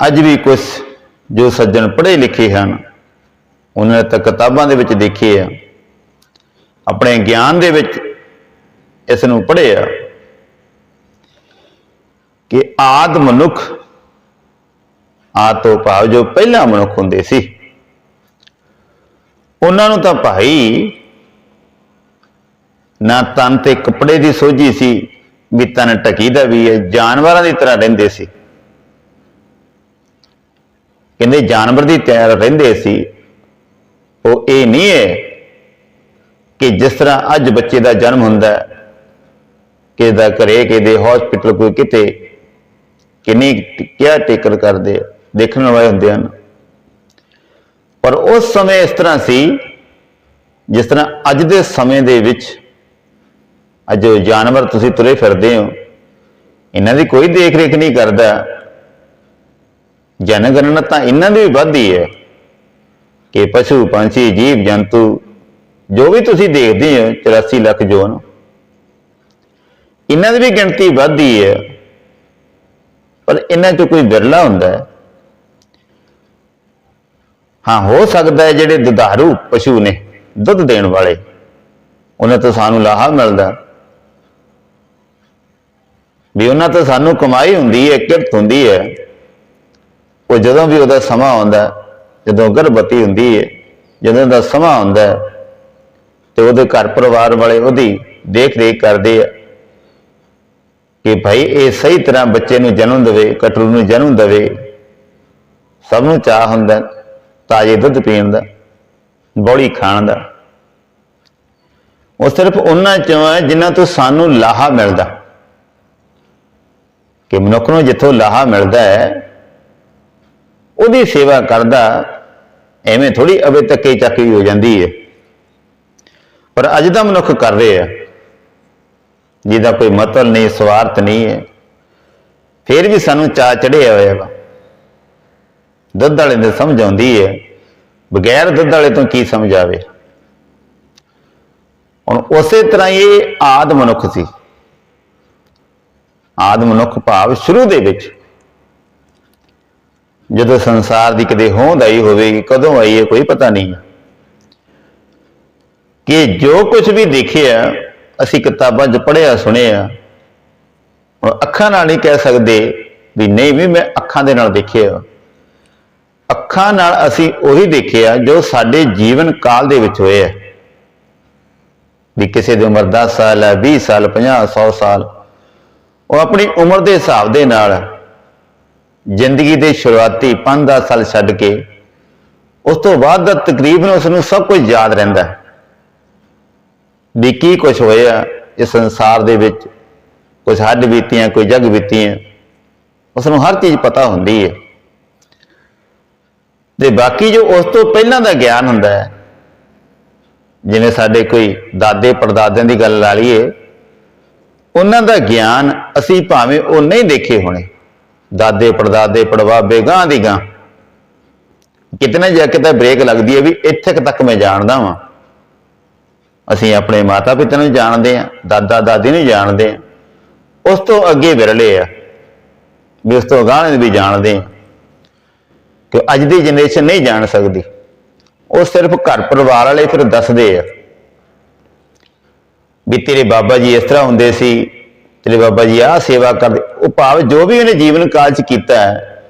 ਅੱਜ ਵੀ ਕੁਝ ਜੋ ਸੱਜਣ ਪੜ੍ਹੇ ਲਿਖੇ ਹਨ, ਉਹਨਾਂ ਨੇ ਤਾਂ ਕਿਤਾਬਾਂ ਦੇ ਵਿੱਚ ਦੇਖੇ ਆ। ਆਪਣੇ ਗਿਆਨ ਦੇ ਵਿੱਚ ਇਸ ਨੂੰ ਪੜ੍ਹਿਆ ਕਿ ਆਦ ਮਨੁੱਖ ਆ ਤੋਂ ਭਾਵ ਜੋ ਪਹਿਲਾ ਮਨੁੱਖ ਹੁੰਦੇ ਸੀ। ਉਹਨਾਂ ਨੂੰ ਤਾਂ ਭਾਈ ਨਾ ਤਨ ਤੇ ਕੱਪੜੇ ਦੀ ਸੋਝੀ ਸੀ ਵੀ ਤਨ ਢਕੀਦਾ ਵੀ ਹੈ, ਜਾਨਵਰਾਂ ਦੀ ਤਰ੍ਹਾਂ ਰਹਿੰਦੇ ਸੀ। ਕਹਿੰਦੇ ਜਾਨਵਰ ਦੀ ਤਿਆਰ ਰਹਿੰਦੇ ਸੀ। ਉਹ ਇਹ ਨਹੀਂ ਹੈ ਕਿ ਜਿਸ ਤਰ੍ਹਾਂ ਅੱਜ ਬੱਚੇ ਦਾ ਜਨਮ ਹੁੰਦਾ ਕਿਸੇ ਦਾ ਘਰੇ, ਕਿਸੇ ਦੇ ਹਸਪੀਟਲ ਕੋਈ ਕਿਤੇ ਕਿੰਨੀ ਕਿਆ ਟੇਕਰ ਕਰਦੇ ਦੇਖਣ ਵਾਲੇ ਹੁੰਦੇ ਹਨ। ਪਰ ਉਸ ਸਮੇਂ ਇਸ ਤਰ੍ਹਾਂ ਸੀ ਜਿਸ ਤਰ੍ਹਾਂ ਅੱਜ ਦੇ ਸਮੇਂ ਦੇ ਵਿੱਚ ਅੱਜ ਜਾਨਵਰ ਤੁਸੀਂ ਤੁਰੇ ਫਿਰਦੇ ਹੋ, ਇਹਨਾਂ ਦੀ ਕੋਈ ਦੇਖ ਰੇਖ ਨਹੀਂ ਕਰਦਾ। ਜਨਗਣਨਾ ਤਾਂ ਇਹਨਾਂ ਦੀ ਵੀ ਵੱਧਦੀ ਹੈ ਕਿ ਪਸ਼ੂ, ਪੰਛੀ, ਜੀਵ, ਜੰਤੂ, ਜੋ ਵੀ ਤੁਸੀਂ ਦੇਖਦੇ ਹੋ 84 ਲੱਖ ਜੋਨ ਇਹਨਾਂ ਦੀ ਵੀ ਗਿਣਤੀ ਵੱਧਦੀ ਹੈ। ਪਰ ਇਹਨਾਂ 'ਚੋਂ ਕੋਈ ਬਿਰਲਾ ਹੁੰਦਾ ਹੈ? ਹਾਂ, ਹੋ ਸਕਦਾ ਹੈ ਜਿਹੜੇ ਦੁਧਾਰੂ ਪਸ਼ੂ ਨੇ, ਦੁੱਧ ਦੇਣ ਵਾਲੇ, ਉਹਨਾਂ ਤੋਂ ਸਾਨੂੰ ਲਾਹਾ ਮਿਲਦਾ ਵੀ ਉਹਨਾਂ ਤੋਂ ਸਾਨੂੰ ਕਮਾਈ ਹੁੰਦੀ ਹੈ, ਕਿਰਤ ਹੁੰਦੀ ਹੈ। ਉਹ ਜਦੋਂ ਵੀ ਉਹਦਾ ਸਮਾਂ ਆਉਂਦਾ ਜਦੋਂ ਗਰਭਵਤੀ ਹੁੰਦੀ ਹੈ ਜਦੋਂ ਦਾ ਸਮਾਂ ਆਉਂਦਾ ਹੈ, ਤੇ ਉਹਦੇ ਘਰ ਪਰਿਵਾਰ ਵਾਲੇ ਉਹਦੀ ਦੇਖ ਰੇਖ ਕਰਦੇ ਆ ਕਿ ਭਾਈ ਇਹ ਸਹੀ ਤਰ੍ਹਾਂ ਬੱਚੇ ਨੂੰ ਜਨਮ ਦੇਵੇ ਕਟਰੂ ਨੂੰ ਜਨਮ ਦੇਵੇ। ਸਭ ਨੂੰ ਚਾਹ ਹੁੰਦਾ ਤਾਜ਼ੇ ਦੁੱਧ ਪੀਣ ਦਾ ਬੋਲੀ ਖਾਣ ਦਾ। ਉਹ ਸਿਰਫ ਉਹਨਾਂ ਚੋਂ ਹੈ ਜਿਨ੍ਹਾਂ ਤੋਂ ਸਾਨੂੰ ਲਾਹਾ ਮਿਲਦਾ। ਕਿ ਮਨੁੱਖ ਨੂੰ ਜਿੱਥੋਂ ਲਾਹਾ ਮਿਲਦਾ ਹੈ ਉਹਦੀ ਸੇਵਾ ਕਰਦਾ, ਐਵੇਂ ਥੋੜੀ ਅਵੇ ਤੱਕੇ ਚੱਕੀ ਹੋ ਜਾਂਦੀ ਹੈ ਪਰ ਅੱਜ ਦਾ ਮਨੁੱਖ ਕਰ ਰਿਹਾ ਜਿਹਦਾ ਕੋਈ ਮਤਲਬ ਨਹੀਂ, ਸਵਾਰਥ ਨਹੀਂ ਹੈ। ਫਿਰ ਵੀ ਸਾਨੂੰ ਚਾਹ ਚੜਿਆ ਹੋਇਆ ਵਾ। ਦੁੱਧ ਵਾਲੇ ਨੂੰ ਸਮਝ ਆਉਂਦੀ ਹੈ ਬਗੈਰ ਦੁੱਧ ਵਾਲੇ ਤੋਂ ਕੀ ਸਮਝ ਆਵੇ? ਹੁਣ ਉਸੇ ਤਰ੍ਹਾਂ ਹੀ ਇਹ ਆਦ ਮਨੁੱਖ ਸੀ। ਆਦ ਮਨੁੱਖ ਭਾਵ ਸ਼ੁਰੂ ਦੇ ਵਿੱਚ। ਜਦੋਂ ਸੰਸਾਰ ਦੀ ਕਦੇ ਹੋਂਦ ਆਈ ਹੋਵੇਗੀ, ਕਦੋਂ ਆਈ ਹੈ ਕੋਈ ਪਤਾ ਨਹੀਂ ਕਿ ਜੋ ਕੁਝ ਵੀ ਦੇਖਿਆ, ਅਸੀਂ ਕਿਤਾਬਾਂ 'ਚ ਪੜ੍ਹਿਆ, ਸੁਣਿਆ, ਹੁਣ ਅੱਖਾਂ ਨਾਲ ਨਹੀਂ ਕਹਿ ਸਕਦੇ ਵੀ ਨਹੀਂ ਵੀ ਮੈਂ ਅੱਖਾਂ ਦੇ ਨਾਲ ਦੇਖਿਆ ਅੱਖਾਂ ਨਾਲ ਅਸੀਂ ਉਹੀ ਦੇਖਿਆ ਜੋ ਸਾਡੇ ਜੀਵਨ ਕਾਲ ਦੇ ਵਿੱਚ ਹੋਇਆ ਹੈ। ਵੀ ਕਿਸੇ ਦੀ ਉਮਰ 10 ਸਾਲ ਹੈ 20 ਸਾਲ 50 100 ਸਾਲ, ਉਹ ਆਪਣੀ ਉਮਰ ਦੇ ਹਿਸਾਬ ਦੇ ਨਾਲ ਜ਼ਿੰਦਗੀ ਦੇ ਸ਼ੁਰੂਆਤੀ 5-10 ਸਾਲ ਛੱਡ ਕੇ, ਉਸ ਤੋਂ ਬਾਅਦ ਦਾ ਤਕਰੀਬਨ ਉਸ ਨੂੰ ਸਭ ਕੁਝ ਯਾਦ ਰਹਿੰਦਾ ਹੈ। ਵੀ ਕੀ ਕੁਝ ਹੋਇਆ ਇਸ ਸੰਸਾਰ ਦੇ ਵਿੱਚ ਕੁਝ ਹੱਡ ਬੀਤੀਆਂ, ਕੋਈ ਜਗ ਬੀਤੀਆਂ ਉਸ ਨੂੰ ਹਰ ਚੀਜ਼ ਪਤਾ ਹੁੰਦੀ ਹੈ। ਤੇ ਬਾਕੀ ਜੋ ਉਸ ਤੋਂ ਪਹਿਲਾਂ ਦਾ ਗਿਆਨ ਹੁੰਦਾ ਹੈ, ਜਿਵੇਂ ਸਾਡੇ ਕੋਈ ਦਾਦੇ ਪੜਦਾਦਿਆਂ ਦੀ ਗੱਲ ਲਾ ਲਈਏ, ਉਹਨਾਂ ਦਾ ਗਿਆਨ ਅਸੀਂ ਭਾਵੇਂ ਉਹ ਨਹੀਂ ਦੇਖੇ ਹੋਣੇ। ਦਾਦੇ ਪੜਦਾਦੇ ਪੜਵਾਬੇ ਗਾਂ ਦੀ ਗਾਂ। ਕਿਤਨੇ ਜਾ ਕੇ ਤਾਂ ਬ੍ਰੇਕ ਲੱਗਦੀ ਹੈ ਵੀ ਇੱਥੇ ਕੁ ਤੱਕ ਮੈਂ ਜਾਣਦਾ ਵਾਂ। ਅਸੀਂ ਆਪਣੇ ਮਾਤਾ ਪਿਤਾ ਨੂੰ ਜਾਣਦੇ ਆ ਦਾਦਾ ਦਾਦੀ ਨੂੰ ਜਾਣਦੇ ਆ ਉਸ ਤੋਂ ਅੱਗੇ ਵਿਰਲੇ ਆ, ਵੀ ਉਸ ਤੋਂ ਅਗਾਂਹ ਵੀ ਜਾਣਦੇ ਆ ਕਿ ਅੱਜ ਦੀ ਜਨਰੇਸ਼ਨ ਨਹੀਂ ਜਾਣ ਸਕਦੀ। ਉਹ ਸਿਰਫ ਘਰ ਪਰਿਵਾਰ ਵਾਲੇ ਫਿਰ ਦੱਸਦੇ ਆ, ਵੀ ਤੇਰੇ ਬਾਬਾ ਜੀ ਇਸ ਤਰ੍ਹਾਂ ਹੁੰਦੇ ਸੀ ਤੇਰੇ ਬਾਬਾ ਜੀ ਆਹ ਸੇਵਾ ਕਰਦੇ। ਉਹ ਭਾਵ ਜੋ ਵੀ ਉਹਨੇ ਜੀਵਨ ਕਾਲ ਚ ਕੀਤਾ ਹੈ,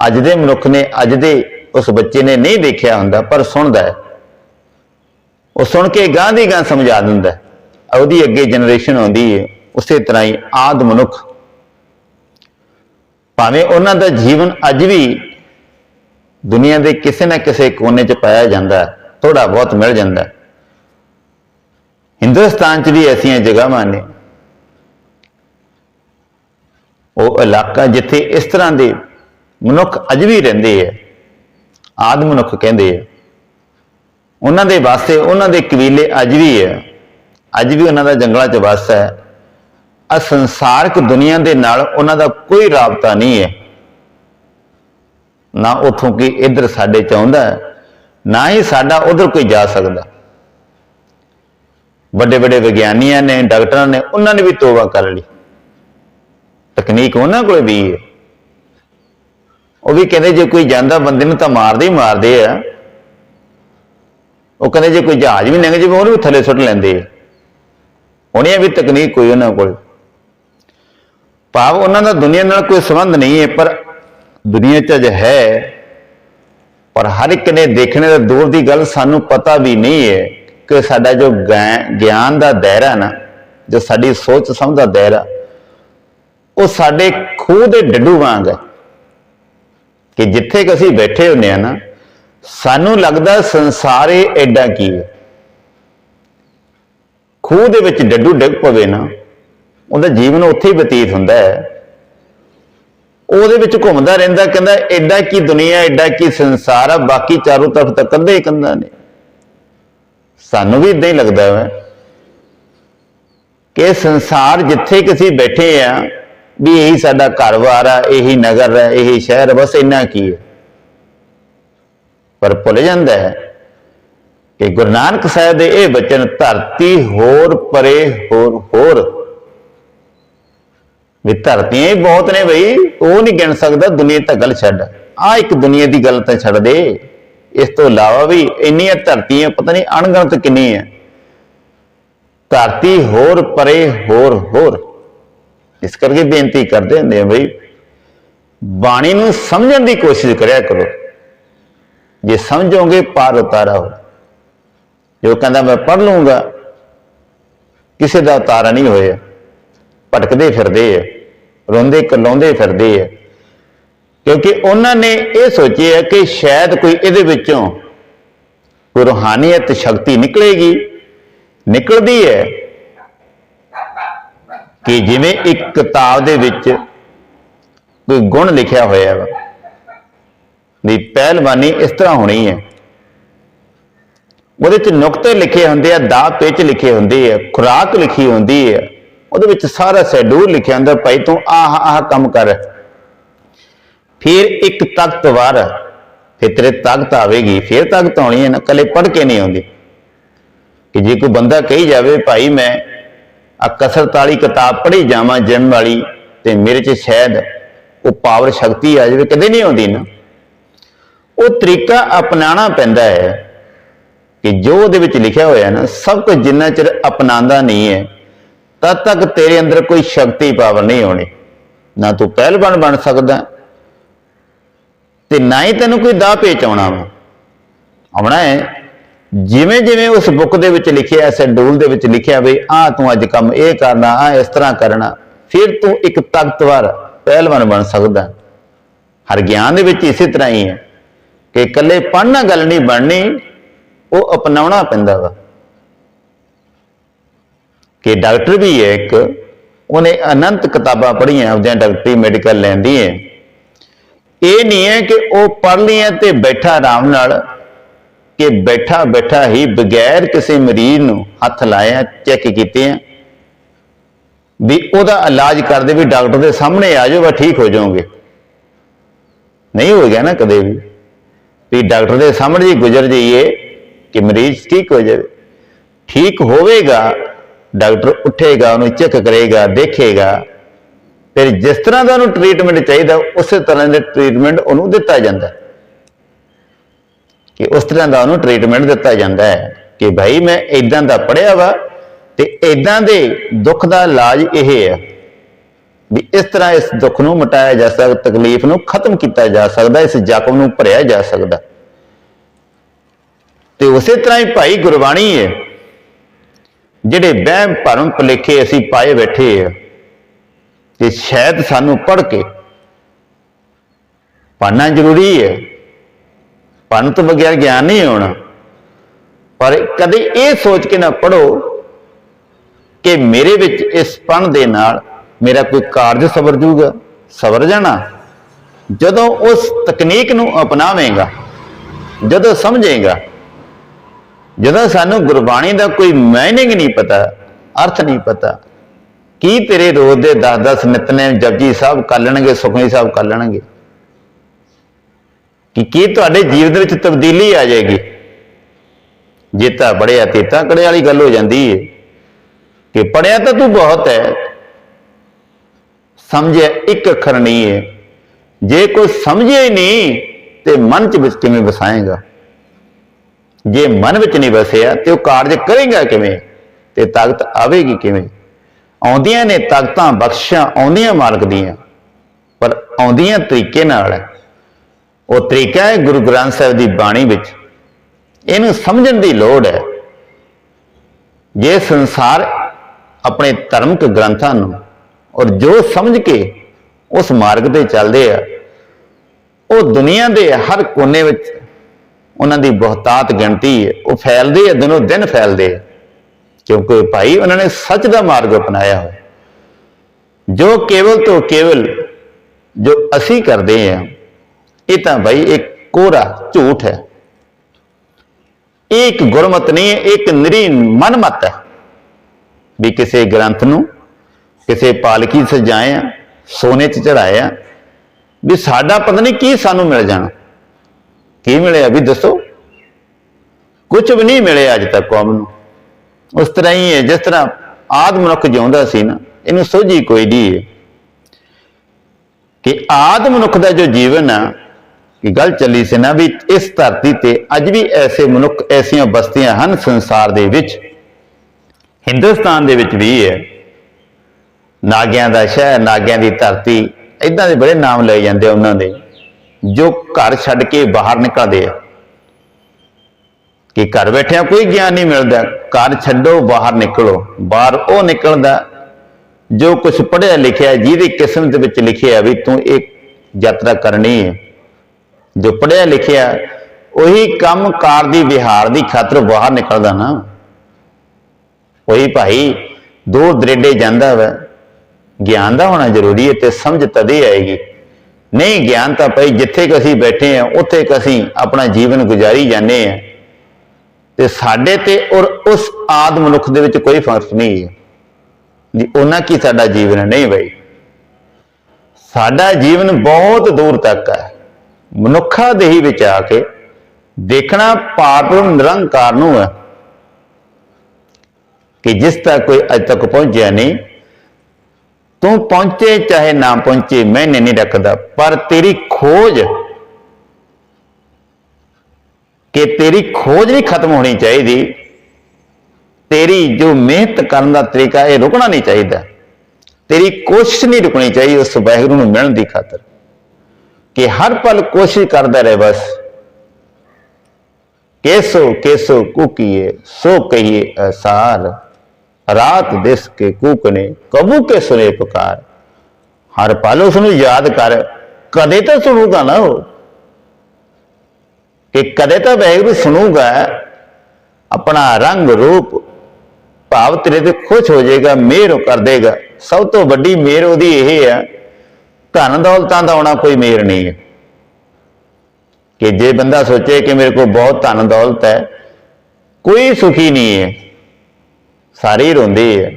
ਅੱਜ ਦੇ ਮਨੁੱਖ ਨੇ, ਅੱਜ ਦੇ ਉਸ ਬੱਚੇ ਨੇ ਨਹੀਂ ਦੇਖਿਆ ਹੁੰਦਾ, ਪਰ ਸੁਣਦਾ ਹੈ। ਉਹ ਸੁਣ ਕੇ ਗਾਂ ਦੀ ਗਾਂ ਸਮਝਾ ਦਿੰਦਾ ਉਹਦੀ ਅੱਗੇ ਜਨਰੇਸ਼ਨ ਆਉਂਦੀ ਹੈ, ਉਸੇ ਤਰ੍ਹਾਂ ਹੀ ਆਦ ਮਨੁੱਖ। ਭਾਵੇਂ ਉਹਨਾਂ ਦਾ ਜੀਵਨ ਅੱਜ ਵੀ ਦੁਨੀਆ ਦੇ ਕਿਸੇ ਨਾ ਕਿਸੇ ਕੋਨੇ 'ਚ ਪਾਇਆ ਜਾਂਦਾ ਹੈ ਥੋੜਾ ਬਹੁਤ ਮਿਲ ਜਾਂਦਾ ਹਿੰਦੁਸਤਾਨ 'ਚ ਵੀ ਐਸੀਆਂ ਜਗ੍ਹਾਵਾਂ ਨੇ ਉਹ ਇਲਾਕਾ ਜਿੱਥੇ ਇਸ ਤਰ੍ਹਾਂ ਦੇ ਮਨੁੱਖ ਅੱਜ ਵੀ ਰਹਿੰਦੇ ਆ, ਆਦ ਮਨੁੱਖ ਕਹਿੰਦੇ ਆ। ਉਹਨਾਂ ਦੇ ਵਾਸਤੇ ਉਹਨਾਂ ਦੇ ਕਬੀਲੇ ਅੱਜ ਵੀ ਹੈ ਅੱਜ ਵੀ ਉਹਨਾਂ ਦਾ ਜੰਗਲਾਂ 'ਚ ਵਸ ਹੈ। ਆ ਸੰਸਾਰਕ ਦੁਨੀਆ ਦੇ ਨਾਲ ਉਹਨਾਂ ਦਾ ਕੋਈ ਰਾਬਤਾ ਨਹੀਂ ਹੈ। ਨਾ ਉਥੋਂ ਕੀ ਇੱਧਰ ਸਾਡੇ ਚ ਆਉਂਦਾ, ਨਾ ਹੀ ਸਾਡਾ ਉਧਰ ਕੋਈ ਜਾ ਸਕਦਾ। ਵੱਡੇ ਵੱਡੇ ਵਿਗਿਆਨੀਆਂ ਨੇ, ਡਾਕਟਰਾਂ ਨੇ, ਉਹਨਾਂ ਨੇ ਵੀ ਤੋਬਾ ਕਰ ਲਈ। ਤਕਨੀਕ ਉਹਨਾਂ ਕੋਲ ਵੀ ਹੈ। ਉਹ ਵੀ ਕਹਿੰਦੇ ਜੇ ਕੋਈ ਜਾਂਦਾ ਬੰਦੇ ਨੂੰ ਤਾਂ ਮਾਰਦੇ ਹੀ ਮਾਰਦੇ ਆ। ਉਹ ਕਹਿੰਦੇ ਜੇ ਕੋਈ ਜਹਾਜ਼ ਵੀ ਲੰਘ ਜਾਵੇ ਉਹਨੂੰ ਵੀ ਥੱਲੇ ਸੁੱਟ ਲੈਂਦੇ ਆ। ਉਹਨੇ ਵੀ ਤਕਨੀਕ ਕੋਈ ਉਹਨਾਂ ਕੋਲ। ਭਾਵ ਉਹਨਾਂ ਦਾ ਦੁਨੀਆ ਨਾਲ ਕੋਈ ਸੰਬੰਧ ਨਹੀਂ ਹੈ, ਪਰ ਦੁਨੀਆ 'ਚ ਅਜ ਹੈ। ਪਰ ਹਰ ਇੱਕ ਨੇ ਦੇਖਣੇ ਦਾ ਦੂਰ ਦੀ ਗੱਲ ਸਾਨੂੰ ਪਤਾ ਵੀ ਨਹੀਂ ਹੈ ਕਿ ਸਾਡਾ ਜੋ ਗਿਆ- ਗਿਆਨ ਦਾ ਦਾਇਰਾ ਨਾ, ਜੋ ਸਾਡੀ ਸੋਚ ਸਮਝ ਦਾ ਦਾਇਰਾ ਉਹ ਸਾਡੇ ਖੂਹ ਦੇ ਡੱਡੂ ਵਾਂਗ ਹੈ। ਕਿ ਜਿੱਥੇ ਕਿ ਅਸੀਂ ਬੈਠੇ ਹੁੰਨੇ ਆ ਨਾ, ਸਾਨੂੰ ਲੱਗਦਾ ਸੰਸਾਰ ਇਹ ਐਡਾ ਕੀ ਹੈ। ਖੂਹ ਦੇ ਵਿੱਚ ਡੱਡੂ ਡਿੱਗ ਪਵੇ ਨਾ, ਉਹਦਾ ਜੀਵਨ ਉੱਥੇ ਹੀ ਬਤੀਤ ਹੁੰਦਾ ਹੈ। ਉਹਦੇ ਵਿੱਚ ਘੁੰਮਦਾ ਰਹਿੰਦਾ, ਕਹਿੰਦਾ ਐਡਾ ਕੀ ਦੁਨੀਆ ਐਡਾ ਕੀ ਸੰਸਾਰ ਆ, ਬਾਕੀ ਚਾਰੋਂ ਤਰਫ ਤਾਂ ਕੰਧੇ ਹੀ ਕੰਧਾਂ ਨੇ। ਸਾਨੂੰ ਵੀ ਇਦਾਂ ਹੀ ਲੱਗਦਾ ਹੈ ਕਿ ਸੰਸਾਰ ਜਿੱਥੇ ਕਿ ਅਸੀਂ ਬੈਠੇ ਆ ਵੀ ਇਹੀ ਸਾਡਾ ਘਰ-ਬਾਰ ਆ ਇਹੀ ਨਗਰ ਹੈ ਇਹੀ ਸ਼ਹਿਰ ਹੈ, ਬਸ ਇੰਨਾ ਕੀ ਹੈ? ਪਰ ਭੁੱਲ ਜਾਂਦਾ ਹੈ ਕਿ ਗੁਰੂ ਨਾਨਕ ਸਾਹਿਬ ਦੇ ਇਹ ਬਚਨ ਧਰਤੀ ਹੋਰ ਪਰੇ ਹੋਰ ਹੋਰ। ਵੀ ਧਰਤੀਆਂ ਹੀ ਬਹੁਤ ਨੇ ਬਈ ਉਹ ਨਹੀਂ ਗਿਣ ਸਕਦਾ ਦੁਨੀਆ ਤਾਂ ਗੱਲ ਛੱਡ। ਆ ਇੱਕ ਦੁਨੀਆ ਦੀ ਗੱਲ ਤਾਂ ਛੱਡ ਦੇ। ਇਸ ਤੋਂ ਇਲਾਵਾ ਵੀ ਇੰਨੀਆਂ ਧਰਤੀਆਂ ਪਤਾ ਨਹੀਂ ਅਣਗਣਤ ਕਿੰਨੀ ਹੈ ਧਰਤੀ ਹੋਰ ਪਰੇ ਹੋਰ ਹੋਰ। ਇਸ ਕਰਕੇ ਬੇਨਤੀ ਕਰਦੇ ਹੁੰਦੇ ਆ ਬਈ, ਬਾਣੀ ਨੂੰ ਸਮਝਣ ਦੀ ਕੋਸ਼ਿਸ਼ ਕਰਿਆ ਕਰੋ। ਜੇ ਸਮਝੋਗੇ, ਪਾਰ ਉਤਾਰਾ ਹੋ। ਜੋ ਕਹਿੰਦਾ ਮੈਂ ਪੜ ਲੂੰਗਾ ਕਿਸੇ ਦਾ ਉਤਾਰਾ ਨਹੀਂ ਹੋਇਆ। ਭਟਕਦੇ ਫਿਰਦੇ ਆ, ਰੋਂਦੇ ਕਲਾਉਂਦੇ ਫਿਰਦੇ ਆ। ਕਿਉਂਕਿ ਉਹਨਾਂ ਨੇ ਇਹ ਸੋਚਿਆ ਕਿ ਸ਼ਾਇਦ ਕੋਈ ਇਹਦੇ ਵਿੱਚੋਂ ਕੋਈ ਰੂਹਾਨੀਅਤ, ਸ਼ਕਤੀ ਨਿਕਲੇਗੀ। ਨਿਕਲਦੀ ਹੈ। ਕਿ ਜਿਵੇਂ ਇੱਕ ਕਿਤਾਬ ਦੇ ਵਿੱਚ ਕੋਈ ਗੁਣ ਲਿਖਿਆ ਹੋਇਆ ਵਾ, ਵੀ ਪਹਿਲਵਾਨੀ ਇਸ ਤਰ੍ਹਾਂ ਹੋਣੀ ਹੈ। ਉਹਦੇ ਚ ਨੁਕਤੇ ਲਿਖੇ ਹੁੰਦੇ ਆ ਦਾ ਪੇਚ ਲਿਖੇ ਹੁੰਦੇ ਆ, ਖੁਰਾਕ ਲਿਖੀ ਹੁੰਦੀ ਹੈ ਉਹਦੇ ਵਿੱਚ ਸਾਰਾ ਸ਼ੈਡਿਊਲ ਲਿਖਿਆ ਹੁੰਦਾ, ਭਾਈ ਤੂੰ ਆਹ ਆਹ ਕੰਮ ਕਰ। ਫਿਰ ਇੱਕ ਤਖਤ ਵਾਰ, ਫਿਰ ਤੇਰੇ ਤਾਕਤ ਆਵੇਗੀ, ਫਿਰ ਤਾਕਤ ਆਉਣੀ ਹੈ ਨਾ ਕੱਲੇ ਪੜ ਕੇ ਨਹੀਂ ਆਉਂਦੀ। ਕਿ ਜੇ ਕੋਈ ਬੰਦਾ ਕਹੀ ਜਾਵੇ, ਭਾਈ ਮੈਂ ਆ ਕਸਰਤ ਵਾਲੀ ਕਿਤਾਬ ਪੜ੍ਹੀ ਜਾਵਾਂ ਜਿਮ ਵਾਲੀ ਤੇ ਮੇਰੇ 'ਚ ਸ਼ਾਇਦ ਉਹ ਪਾਵਰ ਸ਼ਕਤੀ ਆ ਜਾਵੇ, ਕਦੇ ਨਹੀਂ ਆਉਂਦੀ ਨਾ। ਉਹ ਤਰੀਕਾ ਅਪਣਾਉਣਾ ਪੈਂਦਾ ਹੈ ਕਿ ਜੋ ਉਹਦੇ ਵਿੱਚ ਲਿਖਿਆ ਹੋਇਆ ਨਾ, ਸਭ ਕੁਝ ਜਿੰਨਾ ਚਿਰ ਅਪਣਾਉਂਦਾ ਨਹੀਂ ਹੈ, ਤਦ ਤੱਕ ਤੇਰੇ ਅੰਦਰ ਕੋਈ ਸ਼ਕਤੀ ਪਾਵਰ ਨਹੀਂ ਆਉਣੀ। ਨਾ ਤੂੰ ਪਹਿਲਵਾਨ ਬਣ ਸਕਦਾ, ਤੇ ਨਾ ਹੀ ਤੈਨੂੰ ਕੋਈ ਦਾਅ ਪੇਚ ਆਉਣਾ ਵਾ। ਆਉਣਾ ਹੈ। ਜਿਵੇਂ ਜਿਵੇਂ ਉਸ ਬੁੱਕ ਦੇ ਵਿੱਚ ਲਿਖਿਆ ਸ਼ੈਡਿਊਲ ਦੇ ਵਿੱਚ ਲਿਖਿਆ ਵੀ ਆ ਤੂੰ ਅੱਜ ਕੰਮ ਇਹ ਕਰਨਾ ਆ ਇਸ ਤਰ੍ਹਾਂ ਕਰਨਾ। ਫਿਰ ਤੂੰ ਇੱਕ ਤਾਕਤਵਰ ਪਹਿਲਵਾਨ ਬਣ ਸਕਦਾ। ਹਰ ਗਿਆਨ ਦੇ ਵਿੱਚ ਇਸੇ ਤਰ੍ਹਾਂ ਹੀ ਹੈ ਕਿ ਇਕੱਲੇ ਪੜ੍ਹਨਾ ਗੱਲ ਨਹੀਂ ਬਣਨੀ, ਉਹ ਅਪਣਾਉਣਾ ਪੈਂਦਾ ਵਾ। ਕਿ ਡਾਕਟਰ ਵੀ ਹੈ ਇੱਕ, ਉਹਨੇ ਅਨੰਤ ਕਿਤਾਬਾਂ ਪੜ੍ਹੀਆਂ ਉਹਦੀਆਂ ਡਾਕਟਰੀ ਮੈਡੀਕਲ ਲੈਂਦੀ ਹੈ। ਇਹ ਨਹੀਂ ਹੈ ਕਿ ਉਹ ਪੜ੍ਹ ਲਈਆਂ ਤੇ ਬੈਠਾ ਆਰਾਮ ਨਾਲ ਕਿ ਬੈਠਾ ਬੈਠਾ ਹੀ ਬਗੈਰ ਕਿਸੇ ਮਰੀਜ਼ ਨੂੰ ਹੱਥ ਲਾਇਆ, ਚੈੱਕ ਕੀਤੇ ਆ। ਵੀ ਉਹਦਾ ਇਲਾਜ ਕਰਦੇ ਵੀ ਡਾਕਟਰ ਦੇ ਸਾਹਮਣੇ ਆ ਜਾਓ, ਬਸ ਠੀਕ ਹੋ ਜਾਓਗੇ। ਨਹੀਂ ਹੋ ਗਿਆ ਨਾ ਕਦੇ ਵੀ। ਵੀ ਡਾਕਟਰ ਦੇ ਸਾਹਮਣੇ ਹੀ ਗੁਜ਼ਰ ਜਾਈਏ ਕਿ ਮਰੀਜ਼ ਠੀਕ ਹੋ ਜਾਵੇ। ਠੀਕ ਹੋਵੇਗਾ, ਡਾਕਟਰ ਉੱਠੇਗਾ, ਉਹਨੂੰ ਚੈੱਕ ਕਰੇਗਾ, ਦੇਖੇਗਾ। ਫਿਰ ਜਿਸ ਤਰ੍ਹਾਂ ਦਾ ਉਹਨੂੰ ਟ੍ਰੀਟਮੈਂਟ ਚਾਹੀਦਾ, ਉਸੇ ਤਰ੍ਹਾਂ ਦੇ ਟ੍ਰੀਟਮੈਂਟ ਉਹਨੂੰ ਦਿੱਤਾ ਜਾਂਦਾ। ਕਿ ਉਸ ਤਰ੍ਹਾਂ ਦਾ ਉਹਨੂੰ ਟ੍ਰੀਟਮੈਂਟ ਦਿੱਤਾ ਜਾਂਦਾ ਹੈ ਕਿ ਭਾਈ ਮੈਂ ਇਦਾਂ ਦਾ ਪੜਿਆ ਵਾ ਤੇ ਇਦਾਂ ਦੇ ਦੁੱਖ ਦਾ ਇਲਾਜ ਇਹ ਹੈ ਵੀ ਇਸ ਤਰ੍ਹਾਂ ਇਸ ਦੁੱਖ ਨੂੰ ਮਿਟਾਇਆ ਜਾ ਸਕਦਾ, ਤਕਲੀਫ ਨੂੰ ਖਤਮ ਕੀਤਾ ਜਾ ਸਕਦਾ, ਇਸ ਜ਼ਖਮ ਨੂੰ ਭਰਿਆ ਜਾ ਸਕਦਾ। ਤੇ ਉਸੇ ਤਰ੍ਹਾਂ ਹੀ ਭਾਈ ਗੁਰਬਾਣੀ ਹੈ, ਜਿਹੜੇ ਵਹਿਮ ਭਰਮ ਭੁਲੇਖੇ ਅਸੀਂ ਪਾਏ ਬੈਠੇ ਆ ਕਿ ਸ਼ਾਇਦ ਸਾਨੂੰ ਪੜ੍ਹ ਕੇ ਪੜ੍ਹਨਾ ਜ਼ਰੂਰੀ ਹੈ। ਪੜ੍ਹਨ ਤੋਂ ਬਗੈਰ ਗਿਆਨ ਨਹੀਂ ਆਉਣਾ ਪਰ ਕਦੇ ਇਹ ਸੋਚ ਕੇ ਨਾ ਪੜੋ ਕਿ ਮੇਰੇ ਵਿੱਚ ਇਸ ਪਣ ਦੇ ਨਾਲ ਮੇਰਾ ਕੋਈ ਕਾਰਜ ਸਬਰ ਜੂਗਾ ਸਬਰ ਜਾਣਾ। ਜਦੋਂ ਉਸ ਤਕਨੀਕ ਨੂੰ ਅਪਣਾਵੇਂਗਾ, ਜਦੋਂ ਸਮਝੇਗਾ, ਜਦੋਂ ਸਾਨੂੰ ਗੁਰਬਾਣੀ ਦਾ ਕੋਈ ਮਾਇਨਿੰਗ ਨਹੀਂ ਪਤਾ, ਅਰਥ ਨਹੀਂ ਪਤਾ, ਕੀ ਤੇਰੇ ਰੋਜ਼ ਦੇ 10-10 ਨਿਤਨੇਮ ਜਪਜੀ ਸਾਹਿਬ ਕਰ ਲੈਣਗੇ, ਸੁਖਮਨੀ ਸਾਹਿਬ ਕਰ ਲੈਣਗੇ। ਕਿ ਕੀ ਤੁਹਾਡੇ ਜੀਵਨ ਦੇ ਵਿੱਚ ਤਬਦੀਲੀ ਆ ਜਾਏਗੀ? ਜੇ ਤਾਂ ਬੜਿਆ ਤੇਤਾ ਕੜੇ ਵਾਲੀ ਗੱਲ ਹੋ ਜਾਂਦੀ ਹੈ ਕਿ ਪੜਿਆ ਤਾਂ ਤੂੰ ਬਹੁਤ ਹੈ ਸਮਝਿਆ ਇੱਕ ਅੱਖਰ ਨਹੀਂ ਹੈ ਜੇ ਕੋਈ ਸਮਝੇ ਹੀ ਨਹੀਂ, ਤੇ ਮਨ ਚ ਵਿੱਚ ਕਿਵੇਂ ਵਸਾਏਗਾ? ਜੇ ਮਨ ਵਿੱਚ ਨਹੀਂ ਵਸਿਆ, ਤੇ ਉਹ ਕਾਰਜ ਕਰੇਗਾ ਕਿਵੇਂ? ਤੇ ਤਾਕਤ ਆਵੇਗੀ ਕਿਵੇਂ? ਆਉਂਦੀਆਂ ਨੇ ਤਾਕਤਾਂ ਬਖਸ਼ਾਂ ਆਉਂਦੀਆਂ ਮਾਲਕ ਦੀਆਂ, ਪਰ ਆਉਂਦੀਆਂ ਤਰੀਕੇ ਨਾਲ ਹੈ ਉਹ ਤਰੀਕਾ ਹੈ ਗੁਰੂ ਗ੍ਰੰਥ ਸਾਹਿਬ ਦੀ ਬਾਣੀ ਵਿੱਚ। ਇਹਨੂੰ ਸਮਝਣ ਦੀ ਲੋੜ ਹੈ ਜੇ ਸੰਸਾਰ ਆਪਣੇ ਧਰਮਕ ਗ੍ਰੰਥਾਂ ਨੂੰ ਔਰ ਜੋ ਸਮਝ ਕੇ ਉਸ ਮਾਰਗ ਤੇ ਚੱਲਦੇ ਆ, ਉਹ ਦੁਨੀਆ ਦੇ ਹਰ ਕੋਨੇ ਵਿੱਚ ਉਹਨਾਂ ਦੀ ਬਹੁਤਾਤ ਗਿਣਤੀ ਹੈ, ਉਹ ਫੈਲਦੇ ਆ, ਦਿਨੋਂ ਦਿਨ ਫੈਲਦੇ ਆ। ਕਿਉਂਕਿ ਭਾਈ ਉਹਨਾਂ ਨੇ ਸੱਚ ਦਾ ਮਾਰਗ ਅਪਣਾਇਆ ਹੋਇਆ। ਜੋ ਕੇਵਲ ਤੋਂ ਕੇਵਲ ਜੋ ਅਸੀਂ ਕਰਦੇ ਆ ਇਹ ਤਾਂ ਭਾਈ ਇੱਕ ਕੋਰਾ ਝੂਠ ਹੈ। ਇਹ ਇੱਕ ਗੁਰਮਤ ਨਹੀਂ ਹੈ, ਇਹ ਇੱਕ ਨਿਰੀ ਮਨਮਤ ਹੈ। ਵੀ ਕਿਸੇ ਗ੍ਰੰਥ ਨੂੰ ਕਿਸੇ ਪਾਲਕੀ ਸਜਾਏ ਆ, ਸੋਨੇ 'ਚ ਚੜਾਇਆ ਵੀ ਸਾਡਾ ਪਤਾ ਨਹੀਂ ਕੀ ਸਾਨੂੰ ਮਿਲ ਜਾਣਾ। ਕੀ ਮਿਲਿਆ ਵੀ ਦੱਸੋ? ਕੁਝ ਵੀ ਨਹੀਂ ਮਿਲਿਆ ਅੱਜ ਤੱਕ ਕੌਮ ਨੂੰ। ਉਸ ਤਰ੍ਹਾਂ ਹੀ ਹੈ, ਜਿਸ ਤਰ੍ਹਾਂ ਆਦ ਮਨੁੱਖ ਜਿਉਂਦਾ ਸੀ ਨਾ, ਇਹਨੂੰ ਸੋਝੀ ਕੋਈ ਨਹੀਂ ਹੈ। ਕਿ ਆਦ ਮਨੁੱਖ ਦਾ ਜੋ ਜੀਵਨ ਆ ਕਿ ਗੱਲ ਚੱਲੀ ਸੀ ਨਾ ਵੀ ਇਸ ਧਰਤੀ ਤੇ ਅੱਜ ਵੀ ਐਸੇ ਮਨੁੱਖ ਐਸੀਆਂ ਬਸਤੀਆਂ ਹਨ ਸੰਸਾਰ ਦੇ ਵਿੱਚ। ਹਿੰਦੁਸਤਾਨ ਦੇ ਵਿੱਚ ਵੀ ਹੈ। ਨਾਗਿਆਂ ਦਾ ਸ਼ਹਿਰ, ਨਾਗਿਆਂ ਦੀ ਧਰਤੀ ਇਦਾਂ ਦੇ ਬੜੇ ਨਾਮ ਲਏ ਜਾਂਦੇ ਉਹਨਾਂ ਦੇ, ਜੋ ਘਰ ਛੱਡ ਕੇ ਬਾਹਰ ਨਿਕਲਦੇ ਆ। ਕਿ ਘਰ ਬੈਠਿਆਂ ਕੋਈ ਗਿਆਨ ਨਹੀਂ ਮਿਲਦਾ, ਘਰ ਛੱਡੋ, ਬਾਹਰ ਨਿਕਲੋ। ਬਾਹਰ ਉਹ ਨਿਕਲਦਾ ਜੋ ਕੁਝ ਪੜ੍ਹਿਆ ਲਿਖਿਆ, ਜਿਹਦੀ ਕਿਸਮਤ ਵਿੱਚ ਲਿਖਿਆ ਵੀ ਤੂੰ ਇਹ ਯਾਤਰਾ ਕਰਨੀ ਹੈ। ਜੋ ਪੜ੍ਹਿਆ ਲਿਖਿਆ, ਉਹੀ ਕੰਮ ਕਾਰ ਦੀ ਵਿਹਾਰ ਦੀ ਖਾਤਰ ਬਾਹਰ ਨਿਕਲਦਾ ਨਾ। ਉਹੀ ਭਾਈ, ਦੋ ਦਰੇਡੇ ਜਾਂਦਾ ਵਾ। ਗਿਆਨ ਦਾ ਹੋਣਾ ਜ਼ਰੂਰੀ ਹੈ ਤੇ ਸਮਝ ਤਦੇ ਆਏਗੀ। ਨਹੀਂ ਗਿਆਨ ਤਾਂ ਭਾਈ ਜਿੱਥੇ ਕਿ ਅਸੀਂ ਬੈਠੇ ਆ ਉੱਥੇ ਕਿ ਅਸੀਂ ਆਪਣਾ ਜੀਵਨ ਗੁਜ਼ਾਰੀ ਜਾਂਦੇ ਆ ਤੇ ਸਾਡੇ ਤੇ ਔਰ ਉਸ ਆਦ ਮਨੁੱਖ ਦੇ ਵਿੱਚ ਕੋਈ ਫ਼ਰਕ ਨਹੀਂ ਹੈ। ਜੀ ਉਹਨਾਂ ਕੀ ਸਾਡਾ ਜੀਵਨ ਨਹੀਂ ਭਾਈ। ਸਾਡਾ ਜੀਵਨ ਬਹੁਤ ਦੂਰ ਤੱਕ ਹੈ। ਮਨੁੱਖਾ ਦੇਹੀ ਵਿੱਚ ਆ ਕੇ ਦੇਖਣਾ ਪਾਰਬ੍ਰਹਮ ਨਿਰੰਕਾਰ ਨੂੰ ਹੈ। ਕਿ ਜਿਸ ਤੱਕ ਕੋਈ ਅਜ ਤੱਕ ਪਹੁੰਚਿਆ ਨਹੀਂ, ਤੂੰ ਪਹੁੰਚੇ ਚਾਹੇ ਨਾ ਪਹੁੰਚੇ, ਮੈਂ ਨਹੀਂ ਰੱਖਦਾ। ਪਰ ਤੇਰੀ ਖੋਜ ਕਿ ਤੇਰੀ ਖੋਜ ਨਹੀਂ ਖਤਮ ਹੋਣੀ ਚਾਹੀਦੀ, ਤੇਰੀ ਜੋ ਮਿਹਨਤ ਕਰਨ ਦਾ ਤਰੀਕਾ, ਇਹ ਰੁਕਣਾ ਨਹੀਂ ਚਾਹੀਦਾ। ਤੇਰੀ ਕੋਸ਼ਿਸ਼ ਨਹੀਂ ਰੁਕਣੀ ਚਾਹੀਦੀ ਉਸ ਵਾਹਿਗੁਰੂ ਨੂੰ ਮਿਲਣ ਦੀ ਖਾਤਰ। ਕਿ ਹਰ ਪਲ ਕੋਸ਼ਿਸ਼ ਕਰਦਾ ਰਹੇ ਬਸ। ਕੇਸੋ ਕੇਸੋ ਕੂਕੀਏ, ਸੋ ਕਹੀਏ ਅਸਾਰ। ਰਾਤ ਦਿਸ ਕੇ ਕੂਕ ਕਬੂ ਕੇ ਸੁਨੇ ਪੁਕਾਰ। ਹਰ ਪਲ ਉਸ ਨੂੰ ਯਾਦ ਕਰ, ਕਦੇ ਤਾਂ ਸੁਣੂਗਾ ਨਾ ਉਹ। ਕਿ ਕਦੇ ਤਾਂ ਵਾਹਿਗੁਰੂ ਸੁਣੂਗਾ, ਆਪਣਾ ਰੰਗ ਰੂਪ, ਭਾਵ ਤੇਰੇ ਤੇ ਖੁਸ਼ ਹੋ ਜਾਏਗਾ, ਮਿਹਰ ਕਰ ਦੇਗਾ। ਸਭ ਤੋਂ ਵੱਡੀ ਮਿਹਰ ਉਹਦੀ ਇਹ ਹੈ ਧਨ ਦੌਲਤਾਂ ਦਾ ਆਉਣਾ ਕੋਈ ਮਿਹਰ ਨਹੀਂ ਹੈ। ਕਿ ਜੇ ਬੰਦਾ ਸੋਚੇ ਕਿ ਮੇਰੇ ਕੋਲ ਬਹੁਤ ਧਨ ਦੌਲਤ ਹੈ, ਕੋਈ ਸੁਖੀ ਨਹੀਂ ਹੈ। ਸਾਰੇ ਹੀ ਰੋਂਦੇ ਆ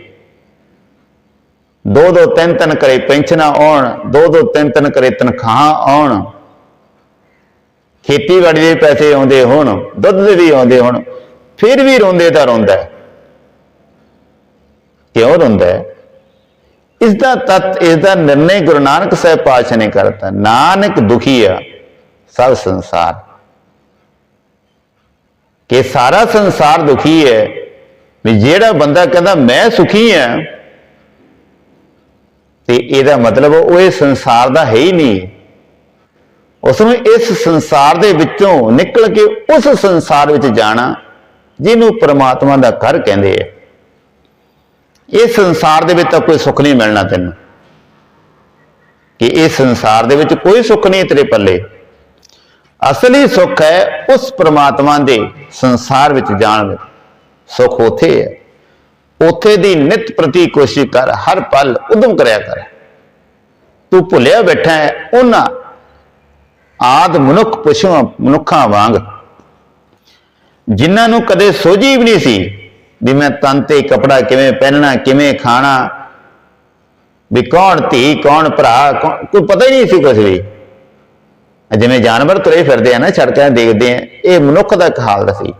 ਦੋ ਦੋ ਤਿੰਨ ਤਿੰਨ ਕਰੇ ਪੈਨਸ਼ਨਾਂ ਆਉਣ, ਦੋ ਦੋ ਤਿੰਨ ਤਿੰਨ ਕਰੇ ਤਨਖਾਹਾਂ ਆਉਣ। ਖੇਤੀਬਾੜੀ ਦੇ ਪੈਸੇ ਆਉਂਦੇ ਹੋਣ, ਦੁੱਧ ਦੇ ਵੀ ਆਉਂਦੇ ਹੋਣ, ਫਿਰ ਵੀ ਰੋਂਦੇ ਤਾਂ ਰੋਂਦਾ ਕਿਉਂ ਰੋਂਦਾ ਹੈ? ਇਸ ਦਾ ਤਤ ਇਸ ਦਾ ਨਿਰਣੈ ਗੁਰੂ ਨਾਨਕ ਸਾਹਿਬ ਪਾਤਸ਼ਾਹ ਨੇ ਕਰਤਾ। ਨਾਨਕ ਦੁਖੀ ਆ ਸਭ ਸੰਸਾਰ। ਕਿ ਸਾਰਾ ਸੰਸਾਰ ਦੁਖੀ ਹੈ, ਵੀ ਜਿਹੜਾ ਬੰਦਾ ਕਹਿੰਦਾ, ਮੈਂ ਸੁਖੀ ਹਾਂ, ਤੇ ਇਹਦਾ ਮਤਲਬ ਉਹ ਇਹ ਸੰਸਾਰ ਦਾ ਹੈ ਹੀ ਨਹੀਂ। ਉਸ ਨੂੰ ਇਸ ਸੰਸਾਰ ਦੇ ਵਿੱਚੋਂ ਨਿਕਲ ਕੇ ਉਸ ਸੰਸਾਰ ਵਿੱਚ ਜਾਣਾ, ਜਿਹਨੂੰ ਪ੍ਰਮਾਤਮਾ ਦਾ ਘਰ ਕਹਿੰਦੇ ਆ। ਇਹ ਸੰਸਾਰ ਦੇ ਵਿੱਚ ਤਾਂ ਕੋਈ ਸੁੱਖ ਨਹੀਂ ਮਿਲਣਾ ਤੈਨੂੰ। ਕਿ ਇਹ ਸੰਸਾਰ ਦੇ ਵਿੱਚ ਕੋਈ ਸੁੱਖ ਨਹੀਂ ਤੇਰੇ ਪੱਲੇ। ਅਸਲੀ ਸੁੱਖ ਹੈ ਉਸ ਪ੍ਰਮਾਤਮਾ ਦੇ ਸੰਸਾਰ ਵਿੱਚ ਜਾਣ ਵਿੱਚ ਸੁੱਖ ਉਥੇ ਹੈ। ਉਥੇ ਦੀ ਨਿਤ ਪ੍ਰਤੀ ਕੋਸ਼ਿਸ਼ ਕਰ, ਹਰ ਪਲ ਉਦਮ ਕਰਿਆ ਕਰ। ਤੂੰ ਭੁੱਲਿਆ ਬੈਠਾ ਹੈ, ਉਹਨਾਂ ਆਦ ਮਨੁੱਖ ਪਸ਼ੂਆਂ ਮਨੁੱਖਾਂ ਵਾਂਗ। ਜਿਨ੍ਹਾਂ ਨੂੰ ਕਦੇ ਸੋਝੀ ਵੀ ਨਹੀਂ ਸੀ ਵੀ ਮੈਂ ਤਨ ਤੇ ਕਪੜਾ ਕਿਵੇਂ ਪਹਿਨਣਾ, ਕਿਵੇਂ ਖਾਣਾ? ਵੀ ਕੌਣ ਧੀ, ਕੌਣ ਭਰਾ, ਕੌਣ- ਕੋਈ ਪਤਾ ਹੀ ਨਹੀਂ ਸੀ ਕੁਝ ਵੀ। ਜਿਵੇਂ ਜਾਨਵਰ ਤੁਰੇ ਫਿਰਦੇ ਆ ਨਾ, ਸੜਕਾਂ 'ਤੇ ਦੇਖਦੇ ਆ, ਇਹ ਮਨੁੱਖ ਦਾ ਇੱਕ ਹਾਲ ਸੀ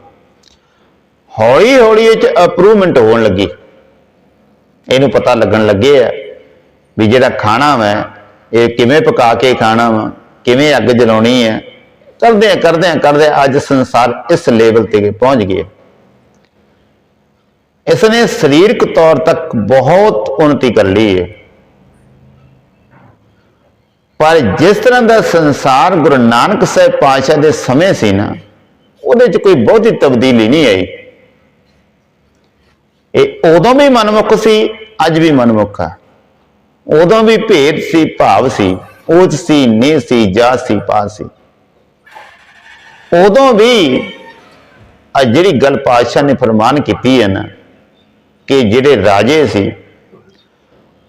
ਹੌਲੀ ਹੌਲੀ ਇਹ ਚ ਅਪਰੂਵਮੈਂਟ ਹੋਣ ਲੱਗੀ। ਇਹਨੂੰ ਪਤਾ ਲੱਗਣ ਲੱਗੇ ਆ ਵੀ ਜਿਹੜਾ ਖਾਣਾ ਵਾ, ਇਹ ਕਿਵੇਂ ਪਕਾ ਕੇ ਖਾਣਾ ਵਾ, ਕਿਵੇਂ ਅੱਗ ਜਲਾਉਣੀ ਹੈ ਕਰਦੇ ਆ ਕਰਦੇ ਆ, ਕਰਦੇ ਅੱਜ ਸੰਸਾਰ ਇਸ ਲੈਵਲ ਤੇ ਪਹੁੰਚ ਗਿਆ। ਇਸ ਨੇ ਸਰੀਰਕ ਤੌਰ ਤੱਕ ਬਹੁਤ ਉન્નਤੀ ਕਰ ਲਈ ਹੈ। ਪਰ ਜਿਸ ਤਰ੍ਹਾਂ ਦਾ ਸੰਸਾਰ ਗੁਰੂ ਨਾਨਕ ਸਾਹਿਬ ਪਾਤਸ਼ਾਹ ਦੇ ਸਮੇਂ ਸੀ ਨਾ, ਉਹਦੇ 'ਚ ਕੋਈ ਬਹੁਤੀ ਤਬਦੀਲੀ ਨਹੀਂ ਆਈ। ਇਹ ਉਦੋਂ ਵੀ ਮਨਮੁਖ ਸੀ, ਅੱਜ ਵੀ ਮਨਮੁਖ ਆ। ਉਦੋਂ ਵੀ ਭੇਦ ਸੀ, ਭਾਵ ਸੀ ਉੱਚ ਸੀ ਨੀ ਸੀ ਜਾ ਸੀ ਪਾ ਸੀ। ਉਦੋਂ ਵੀ ਆ ਜਿਹੜੀ ਗੱਲ ਪਾਤਸ਼ਾਹ ਨੇ ਫਰਮਾਨ ਕੀਤੀ ਹੈ ਨਾ ਕਿ ਜਿਹੜੇ ਰਾਜੇ ਸੀ,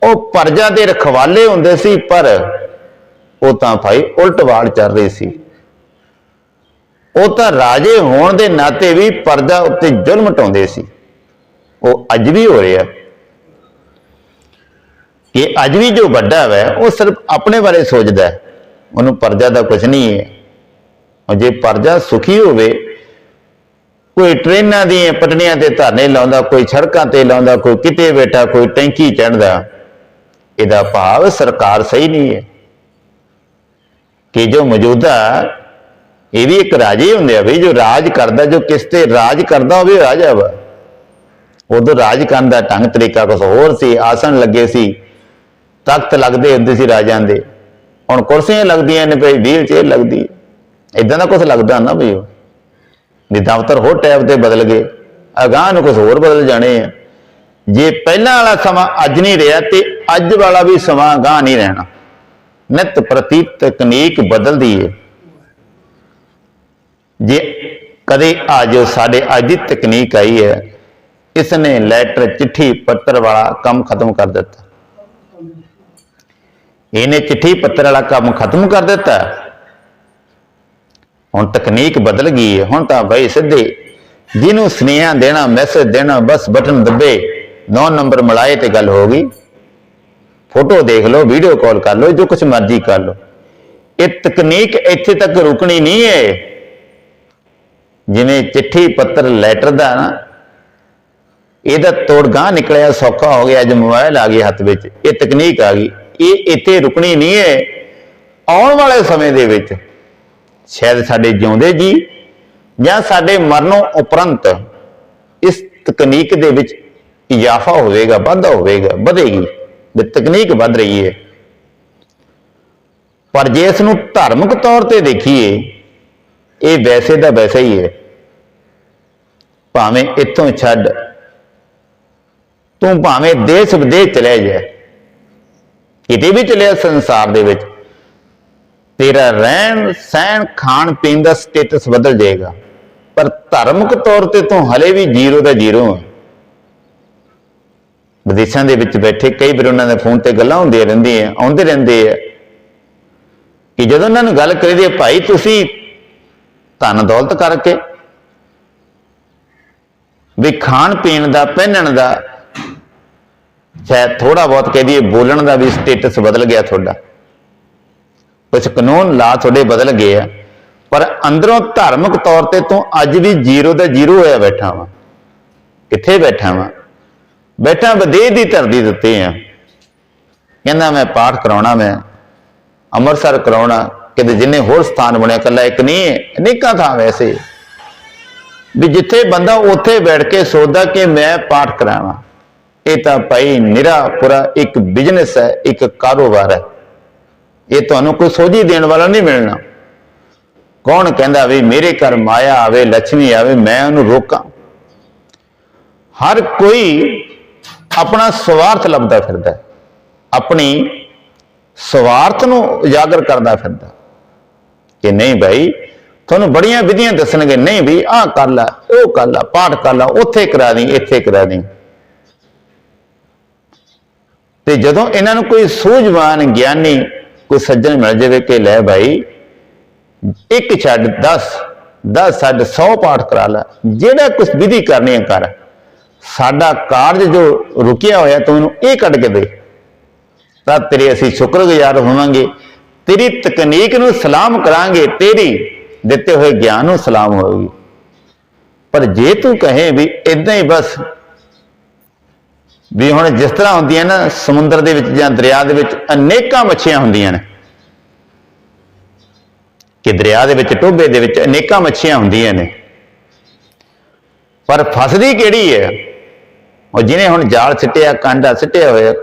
ਉਹ ਪਰਜਾ ਦੇ ਰਖਵਾਲੇ ਹੁੰਦੇ ਸੀ, ਪਰ ਉਹ ਤਾਂ ਭਾਈ ਉਲਟ ਵਾਲ ਚੱਲ ਰਹੀ ਸੀ। ਉਹ ਤਾਂ ਰਾਜੇ ਹੋਣ ਦੇ ਨਾਤੇ ਵੀ ਪਰਜਾ ਉੱਤੇ ਜ਼ੁਲਮ ਟਾਉਂਦੇ ਸੀ। ਉਹ ਅੱਜ ਵੀ ਹੋ ਰਿਹਾ। ਕਿ ਅੱਜ ਵੀ ਜੋ ਵੱਡਾ ਹੈ ਉਹ ਸਿਰਫ ਆਪਣੇ ਬਾਰੇ ਸੋਚਦਾ ਉਹਨੂੰ ਪਰਜਾ ਦਾ ਕੁਝ ਨਹੀਂ ਹੈ। ਉਹ ਜੇ ਪਰਜਾ ਸੁਖੀ ਹੋਵੇ ਕੋਈ ਟ੍ਰੇਨਾਂ ਦੀਆਂ ਪਟੜੀਆਂ ਤੇ ਧਰਨੇ ਲਾਉਂਦਾ, ਕੋਈ ਸੜਕਾਂ ਤੇ ਲਾਉਂਦਾ, ਕੋਈ ਕਿਤੇ ਬੈਠਾ, ਕੋਈ ਟੈਂਕੀ ਚੜਦਾ ਇਹਦਾ ਭਾਵ ਸਰਕਾਰ ਸਹੀ ਨਹੀਂ ਹੈ। ਕਿ ਜੋ ਮੌਜੂਦਾ, ਇਹ ਵੀ ਇੱਕ ਰਾਜੇ ਹੁੰਦੇ ਆ ਵੀ ਜੋ ਰਾਜ ਕਰਦਾ, ਜੋ ਕਿਸ ਤੇ ਰਾਜ ਕਰਦਾ ਹੋਵੇ ਉਹ ਰਾਜਾ ਵਾ। ਉਦੋਂ ਰਾਜ ਕਰਨ ਦਾ ਢੰਗ, ਤਰੀਕਾ ਕੁਝ ਹੋਰ ਸੀ, ਆਸਣ ਲੱਗੇ ਸੀ, ਤਖਤ ਲੱਗਦੇ ਹੁੰਦੇ ਸੀ ਰਾਜਾਂ ਦੇ। ਹੁਣ ਕੁਰਸੀਆਂ ਲੱਗਦੀਆਂ ਨੇ ਭਈ ਵੀਲ ਚੇਅਰ ਲੱਗਦੀ ਇਦਾਂ ਦਾ ਕੁਝ ਲੱਗਦਾ ਨਾ ਵੀ ਉਹ। ਵੀ ਦਫ਼ਤਰ ਹੋਰ ਟੈਬ ਤੇ ਬਦਲ ਗਏ, ਅਗਾਂਹ ਨੂੰ ਕੁਝ ਹੋਰ ਬਦਲ ਜਾਣੇ ਆ। ਜੇ ਪਹਿਲਾਂ ਵਾਲਾ ਸਮਾਂ ਅੱਜ ਨਹੀਂ ਰਿਹਾ ਤੇ ਅੱਜ ਵਾਲਾ ਵੀ ਸਮਾਂ ਅਗਾਂਹ ਨਹੀਂ ਰਹਿਣਾ। ਨਿਤ ਪ੍ਰਤੀ ਤਕਨੀਕ ਬਦਲਦੀ ਹੈ ਜੇ ਕਦੇ ਆ ਜੋ ਸਾਡੇ ਅੱਜ ਦੀ ਤਕਨੀਕ ਆਈ ਹੈ ਇਸ ਨੇ ਲੈਟਰ, ਚਿੱਠੀ, ਪੱਤਰ ਵਾਲਾ ਕੰਮ ਖਤਮ ਕਰ ਦਿੱਤਾ। ਇਹਨੇ ਚਿੱਠੀ, ਪੱਤਰ ਵਾਲਾ ਕੰਮ ਖਤਮ ਕਰ ਦਿੱਤਾ। ਹੁਣ ਤਕਨੀਕ ਬਦਲ ਗਈ ਹੈ, ਹੁਣ ਤਾਂ ਬਈ ਸਿੱਧੇ। ਜਿਹਨੂੰ ਸੁਨੇਹਾ ਦੇਣਾ ਮੈਸੇਜ ਦੇਣਾ, ਬਸ ਬਟਨ ਦੱਬੇ 9 ਨੰਬਰ ਮਿਲਾਏ ਤੇ ਗੱਲ ਹੋ ਗਈ। ਫੋਟੋ ਦੇਖ ਲਓ ਵੀਡੀਓ ਕਾਲ ਕਰ ਲਓ, ਜੋ ਕੁਝ ਮਰਜ਼ੀ ਕਰ ਲਓ। ਇਹ ਤਕਨੀਕ ਇੱਥੇ ਤੱਕ ਰੁਕਣੀ ਨਹੀਂ ਹੈ। ਜਿਵੇਂ ਚਿੱਠੀ, ਪੱਤਰ ਲੈਟਰ ਦਾ ਨਾ, ਇਹਦਾ ਤੋੜ ਗਾਂ ਨਿਕਲਿਆ, ਸੌਖਾ ਹੋ ਗਿਆ, ਅੱਜ ਮੋਬਾਈਲ ਆ ਗਿਆ ਹੱਥ ਵਿੱਚ। ਇਹ ਤਕਨੀਕ ਆ ਗਈ। ਇਹ ਇੱਥੇ ਰੁਕਣੀ ਨਹੀਂ ਹੈ। ਆਉਣ ਵਾਲੇ ਸਮੇਂ ਦੇ ਵਿੱਚ ਸ਼ਾਇਦ ਸਾਡੇ ਜਿਉਂਦੇ ਜੀ ਜਾਂ ਸਾਡੇ ਮਰਨੋਂ ਉਪਰੰਤ ਇਸ ਤਕਨੀਕ ਦੇ ਵਿੱਚ ਇਜ਼ਾਫਾ ਹੋਵੇਗਾ, ਵਾਧਾ ਹੋਵੇਗਾ, ਵਧੇਗੀ, ਵੀ ਤਕਨੀਕ ਵੱਧ ਰਹੀ ਹੈ। ਪਰ ਜੇ ਇਸ ਨੂੰ ਧਾਰਮਿਕ ਤੌਰ ਤੇ ਦੇਖੀਏ, ਇਹ ਵੈਸੇ ਦਾ ਵੈਸੇ ਹੀ ਹੈ। ਭਾਵੇਂ ਇੱਥੋਂ ਛੱਡ, ਤੂੰ ਭਾਵੇਂ ਦੇਸ਼ ਵਿਦੇਸ਼ ਚਲੇ ਜਾ, ਕਿਤੇ ਵੀ ਚਲਿਆ ਸੰਸਾਰ ਦੇ ਵਿੱਚ ਤੇਰਾ ਰਹਿਣ, ਸਹਿਣ, ਖਾਣ, ਪੀਣ ਦਾ ਸਟੇਟਸ ਬਦਲ ਜਾਏਗਾ। ਪਰ ਧਾਰਮਿਕ ਤੌਰ ਤੇ ਤੂੰ ਹਲੇ ਵੀ ਜ਼ੀਰੋ ਦਾ ਜ਼ੀਰੋ ਹੈ ਵਿਦੇਸ਼ਾਂ ਦੇ ਵਿੱਚ ਬੈਠੇ ਕਈ ਵਾਰ ਉਹਨਾਂ ਦੇ ਫੋਨ ਤੇ ਗੱਲਾਂ ਹੁੰਦੀਆਂ ਰਹਿੰਦੀਆਂ, ਆਉਂਦੇ ਰਹਿੰਦੇ ਆ। ਕਿ ਜਦੋਂ ਉਹਨਾਂ ਨੂੰ ਗੱਲ ਕਰੀਦੀ ਹੈ ਭਾਈ, ਤੁਸੀਂ ਧਨ ਦੌਲਤ ਕਰਕੇ ਵੀ ਖਾਣ, ਪੀਣ ਦਾ, ਪਹਿਨਣ ਦਾ ਸ਼ਾਇਦ ਥੋੜਾ ਬਹੁਤ ਕਹਿ ਦਈਏ, ਬੋਲਣ ਦਾ ਵੀ ਸਟੇਟਸ ਬਦਲ ਗਿਆ ਤੁਹਾਡਾ। ਕੁਝ ਕਾਨੂੰਨ ਲਾ ਤੁਹਾਡੇ ਬਦਲ ਗਏ ਆ। ਪਰ ਅੰਦਰੋਂ ਧਾਰਮਿਕ ਤੌਰ ਤੇ ਤੂੰ ਅੱਜ ਵੀ ਜ਼ੀਰੋ ਦਾ ਜ਼ੀਰੋ ਹੋਇਆ ਬੈਠਾ ਵਾ। ਕਿੱਥੇ ਬੈਠਾ ਵਾ? ਬੈਠਾ ਵਿਦੇਸ਼ ਦੀ ਧਰਤੀ ਦੇ ਆ। ਕਹਿੰਦਾ ਮੈਂ ਪਾਠ ਕਰਾਉਣਾ ਮੈਂ, ਅੰਮ੍ਰਿਤਸਰ ਕਰਾਉਣਾ, ਕਿਤੇ ਜਿੰਨੇ ਹੋਰ ਸਥਾਨ ਬਣਿਆ ਕੱਲਾ ਇੱਕ ਨਹੀਂ ਅਨੇਕਾਂ ਥਾਂ ਵੈਸੇ। ਵੀ ਜਿੱਥੇ ਬੰਦਾ ਉੱਥੇ ਬੈਠ ਕੇ ਸੋਚਦਾ ਕਿ ਮੈਂ ਪਾਠ ਕਰਾਵਾਂ। ਇਹ ਤਾਂ ਭਾਈ ਨਿਰਾ ਪੂਰਾ ਇੱਕ ਬਿਜ਼ਨਸ ਹੈ, ਇੱਕ ਕਾਰੋਬਾਰ ਹੈ। ਇਹ ਤੁਹਾਨੂੰ ਕੋਈ ਸੋਝੀ ਦੇਣ ਵਾਲਾ ਨਹੀਂ ਮਿਲਣਾ। ਕੌਣ ਕਹਿੰਦਾ ਵੀ ਮੇਰੇ ਘਰ ਮਾਇਆ ਆਵੇ ਲక్ష్ਮੀ ਆਵੇ, ਮੈਂ ਉਹਨੂੰ ਰੋਕਾਂ। ਹਰ ਕੋਈ ਆਪਣਾ ਸਵਾਰਥ ਲੱਭਦਾ ਫਿਰਦਾ ਆਪਣੀ ਸਵਾਰਥ ਨੂੰ ਉਜਾਗਰ ਕਰਦਾ ਫਿਰਦਾ। ਕਿ ਨਹੀਂ ਭਾਈ, ਤੁਹਾਨੂੰ ਬੜੀਆਂ ਵਿਧੀਆਂ ਦੱਸਣਗੇ, ਨਹੀਂ ਵੀ ਆਹ ਕਰ ਲੈ ਉਹ ਕਰ ਲੈ ਪਾਠ ਕਰ ਲੈ ਉੱਥੇ ਕਰਾ ਦੀ ਇੱਥੇ ਕਰਾ ਦੀ ਤੇ ਜਦੋਂ ਇਹਨਾਂ ਨੂੰ ਕੋਈ ਸੂਝਵਾਨ ਗਿਆਨੀ ਕੋਈ ਸੱਜਣ ਮਿਲ ਜਾਵੇ ਕਿ ਲੈ ਭਾਈ ਇੱਕ ਛੱਡ 10 10 ਛੱਡ 100 ਪਾਠ ਕਰਾ ਲੈ। ਜਿਹੜਾ ਕੁਝ ਵਿਧੀ ਕਰਨੀ ਹੈ ਕਰ। ਸਾਡਾ ਕਾਰਜ ਜੋ ਰੁਕਿਆ ਹੋਇਆ, ਤੂੰ ਇਹਨੂੰ ਇਹ ਕੱਢ ਕੇ ਦੇ। ਤਾਂ ਤੇਰੇ ਅਸੀਂ ਸ਼ੁਕਰਗੁਜ਼ਾਰ ਹੋਵਾਂਗੇ। ਤੇਰੀ ਤਕਨੀਕ ਨੂੰ ਸਲਾਮ ਕਰਾਂਗੇ, ਤੇਰੀ ਦਿੱਤੇ ਹੋਏ ਗਿਆਨ ਨੂੰ ਸਲਾਮ ਹੋਵੇਗੀ ਪਰ ਜੇ ਤੂੰ ਕਹੇ ਵੀ ਇਦਾਂ ਹੀ ਬਸ ਵੀ ਹੁਣ ਜਿਸ ਤਰ੍ਹਾਂ ਹੁੰਦੀਆਂ ਨਾ ਸਮੁੰਦਰ ਦੇ ਵਿੱਚ ਜਾਂ ਦਰਿਆ ਦੇ ਵਿੱਚ ਅਨੇਕਾਂ ਮੱਛੀਆਂ ਹੁੰਦੀਆਂ ਨੇ। ਕਿ ਦਰਿਆ ਦੇ ਵਿੱਚ, ਟੋਭੇ ਦੇ ਵਿੱਚ ਅਨੇਕਾਂ ਮੱਛੀਆਂ ਹੁੰਦੀਆਂ ਨੇ। ਪਰ ਫਸਦੀ ਕਿਹੜੀ ਹੈ? ਉਹ ਜਿਹਨੇ ਹੁਣ ਜਾਲ ਸਿੱਟਿਆ, ਕਾਂਡਾ ਸਿੱਟਿਆ ਹੋਇਆ,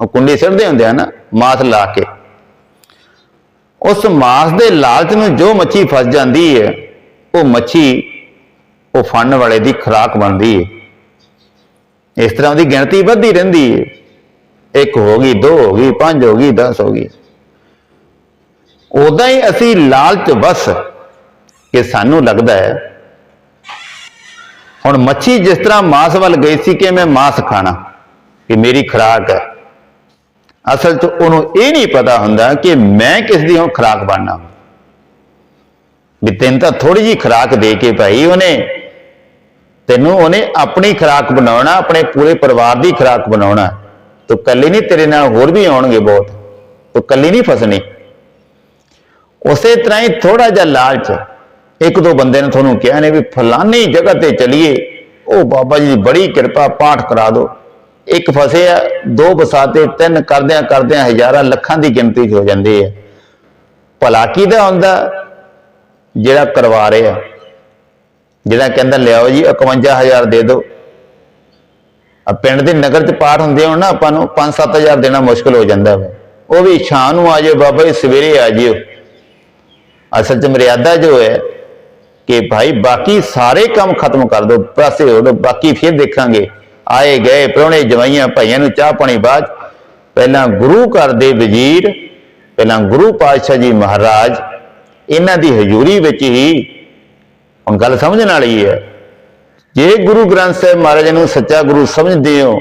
ਉਹ ਕੁੰਡੀ ਸਿੱਟਦੇ ਹੁੰਦੇ ਆ ਨਾ, ਮਾਸ ਲਾ ਕੇ। ਉਸ ਮਾਸ ਦੇ ਲਾਲਚ ਨੂੰ ਜੋ ਮੱਛੀ ਫਸ ਜਾਂਦੀ ਹੈ, ਉਹ ਮੱਛੀ, ਉਹ ਫੜਨ ਵਾਲੇ ਦੀ ਖੁਰਾਕ ਬਣਦੀ ਹੈ। ਇਸ ਤਰ੍ਹਾਂ ਉਹਦੀ ਗਿਣਤੀ ਵੱਧਦੀ ਰਹਿੰਦੀ ਹੈ ਇੱਕ ਹੋ ਗਈ, ਦੋ ਹੋ ਗਈ, ਪੰਜ ਹੋ ਗਈ 10 ਹੋ ਗਈ। ਉਦਾਂ ਹੀ ਅਸੀਂ ਲਾਲਚ ਵਸ ਕਿ ਸਾਨੂੰ ਲੱਗਦਾ ਹੈ, ਹੁਣ ਮੱਛੀ ਜਿਸ ਤਰ੍ਹਾਂ ਮਾਸ ਵੱਲ ਗਈ ਸੀ ਕਿ ਮੈਂ ਮਾਸ ਖਾਣਾ ਕਿ ਮੇਰੀ ਖੁਰਾਕ ਹੈ। ਅਸਲ 'ਚ ਉਹਨੂੰ ਇਹ ਨਹੀਂ ਪਤਾ ਹੁੰਦਾ ਕਿ ਮੈਂ ਕਿਸ ਦੀ ਹੁਣ ਖੁਰਾਕ ਬਣਨਾ। ਵੀ ਤੈਨੂੰ ਤਾਂ ਥੋੜੀ ਜੀ ਖੁਰਾਕ ਦੇ ਕੇ ਭਾਈ ਉਹਨੇ ਤੈਨੂੰ ਉਹਨੇ ਆਪਣੀ ਖੁਰਾਕ ਬਣਾਉਣਾ, ਆਪਣੇ ਪੂਰੇ ਪਰਿਵਾਰ ਦੀ ਖੁਰਾਕ ਬਣਾਉਣਾ। ਤੂੰ ਕੱਲੀ ਨਹੀਂ, ਤੇਰੇ ਨਾਲ ਹੋਰ ਵੀ ਆਉਣਗੇ ਬਹੁਤ। ਤੂੰ ਕੱਲੀ ਨਹੀਂ ਫਸਣੀ। ਉਸੇ ਤਰ੍ਹਾਂ ਹੀ ਥੋੜਾ ਜਿਹਾ ਲਾਲਚ। ਇੱਕ ਦੋ ਬੰਦੇ ਨੇ ਤੁਹਾਨੂੰ ਕਿਹਾ ਨੇ ਵੀ ਫਲਾਨੀ ਜਗ੍ਹਾ ਤੇ ਚਲੀਏ। ਉਹ ਬਾਬਾ ਜੀ ਦੀ ਬੜੀ ਕਿਰਪਾ, ਪਾਠ ਕਰਾ ਦਿਓ। ਇੱਕ ਫਸੇ ਆ, ਦੋ ਬਸਾਤੇ, ਤਿੰਨ ਕਰਦਿਆਂ ਕਰਦਿਆਂ ਹਜ਼ਾਰਾਂ ਲੱਖਾਂ ਦੀ ਗਿਣਤੀ 'ਚ ਹੋ ਜਾਂਦੀ ਹੈ। ਭਲਾ ਕਿਹਦਾ ਹੁੰਦਾ? ਜਿਹੜਾ ਕਰਵਾ ਰਿਹਾ। ਜਿਹੜਾ ਕਹਿੰਦਾ ਲਿਆਓ ਜੀ 51000 ਦੇ ਦਿਓ। ਆ ਪਿੰਡ ਦੇ ਨਗਰ 'ਚ ਪਾਠ ਹੁੰਦੇ ਹੋਣ ਨਾ, ਆਪਾਂ ਨੂੰ 5-7000 ਦੇਣਾ ਮੁਸ਼ਕਲ ਹੋ ਜਾਂਦਾ ਵਾ। ਉਹ ਵੀ ਸ਼ਾਮ ਨੂੰ ਆ ਜਾਓ, ਬਾਬਾ ਜੀ, ਸਵੇਰੇ ਆ ਜਿਓ। ਅਸਲ 'ਚ ਮਰਿਆਦਾ ਜੋ ਹੈ ਕਿ ਭਾਈ, ਬਾਕੀ ਸਾਰੇ ਕੰਮ ਖਤਮ ਕਰ ਦਿਓ, ਪਾਸੇ ਹੋ ਦਿਓ, ਬਾਕੀ ਫਿਰ ਦੇਖਾਂਗੇ। ਆਏ ਗਏ ਪ੍ਰਾਹੁਣੇ ਜਵਾਈਆਂ ਭਾਈਆਂ ਨੂੰ ਚਾਹ ਪਾਣੀ ਬਾਅਦ। ਪਹਿਲਾਂ ਗੁਰੂ ਘਰ ਦੇ ਵਜ਼ੀਰ, ਪਹਿਲਾਂ ਗੁਰੂ ਪਾਤਸ਼ਾਹ ਜੀ ਮਹਾਰਾਜ, ਇਹਨਾਂ ਦੀ ਹਜ਼ੂਰੀ ਵਿੱਚ ਹੀ ਹੁਣ ਗੱਲ ਸਮਝਣ ਵਾਲੀ ਹੈ। ਜੇ ਗੁਰੂ ਗ੍ਰੰਥ ਸਾਹਿਬ ਮਹਾਰਾਜ ਨੂੰ ਸੱਚਾ ਗੁਰੂ ਸਮਝਦੇ ਹੋ,